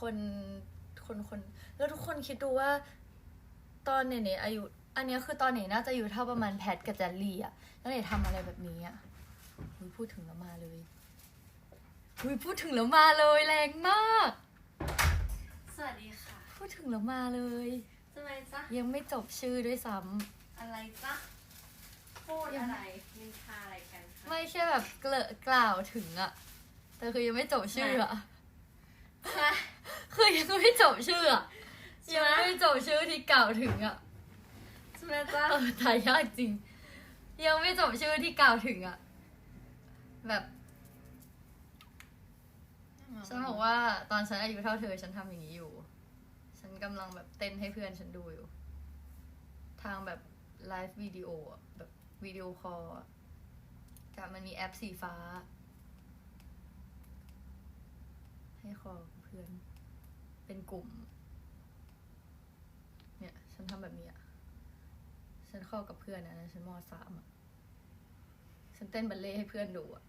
คนคนคนแล้วทุกคนคิดดูว่า ตอนเนเน่อายุ อันเนี้ยคือตอนเน่น่าจะอยู่เท่าประมาณแพทกับแจลลี่อะแล้วเน่ทำอะไรแบบนี้อะอุ๊ยพูดถึงแล้วมาเลยอุ๊ยพูดถึงแล้วมาเลยแรงมาก สวัสดีค่ะ พูดถึงแล้วมาเลยทำไมจ๊ะ ยังไม่จบชื่อด้วยซ้อะไรจ๊ะพูดอะไรนินทาอะไรกันำคะไม่ใช่แบบเกลอะกล่าวถึงอะแต่คือยังไม่จบชื่ออะใช่ คือยังไม่จบชื่ออะใช่ยังไหม ไม่จบชื่อที่กล่าวถึงอะใช่ไหมจ๊ะเออถ่ายยากจริง ยังไม่จบชื่อที่กล่าวถึงอะแบบฉันบอกว่าตอนฉันอายุเท่าเธอฉันทำอย่างนี้อยู่ ฉันกำลังแบบเต้นให้เพื่อนฉันดูอยู่ ทางแบบไลฟ์วิดีโออะแบบวิดีโอคอลอะกับมันมีแอปสีฟ้า ให้คอลกับเพื่อน เป็นกลุ่ม เนี่ย ฉันทำแบบนี้อะ ฉันเข้ากับเพื่อนนะ ฉันมสามอะฉันเต้นบัลเล่ต์ให้เพื่อนดูอะ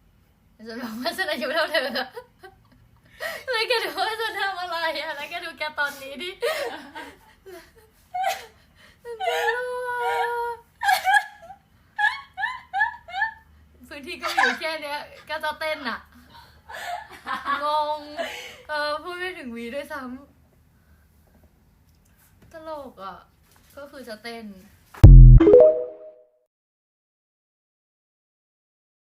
แล้วฉันบอกว่าฉันอายุเท่าเธออะแล้วแกดูว่าฉันทำอะไรอะ แล้วแกดูแกตอนนี้ดิฉันไม่รู้พื้นที่ก็อยู่แค่เนี้ยก็จะเต้นอะีด้วยซ้ำตลกอะ ก็คือจะเต้น